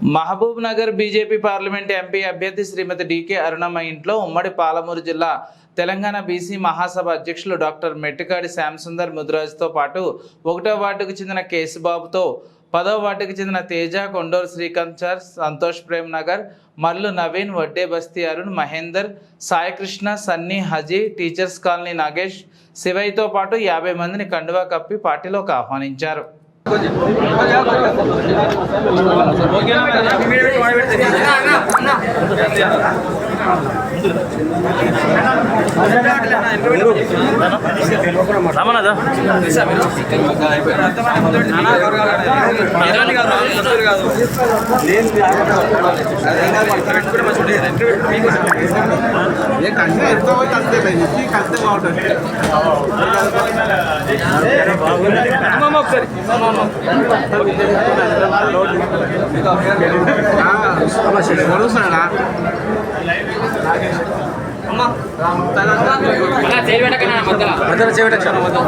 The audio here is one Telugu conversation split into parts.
Mahbub Nagar BJP parliament MP అభ్యర్థి శ్రీమతి డీకే అరుణమ్మ ఇంట్లో ఉమ్మడి పాలమూరు జిల్లా తెలంగాణ బీసీ మహాసభ అధ్యక్షులు డాక్టర్ మెట్టికాడి శ్యాంసుందర్ ముదిరాజుతో పాటు ఒకటో వార్డుకు చెందిన కేసుబాబుతో పదో వార్డుకు చెందిన Teja Konduru Srikanth sir Santosh Prem Nagar Mallu Naveen Vadde Basti Arun Mahender Saikrishna Sunny Haji teachers colony Nagesh శివయ్యతో పాటు యాభై మందిని కండువా కప్పి పార్టీలోకి ఆహ్వానించారు. కంటే ఎంతో కలిస్తే కలిస్తే బాగుంటుంది. కొడుస్తున్నాడా మధ్యలో చేయటం చాలా మధ్య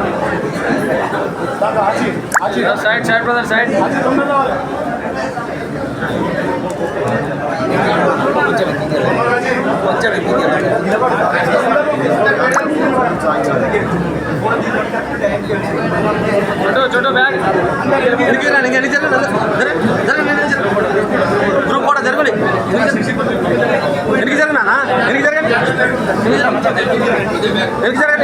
সাইড সাইড ব্রাদার সাইড ছোট ছোট ব্যাগ। గ్రూప్ కూడా జరగలేదు ఎందుకు జరగనా এক্সারে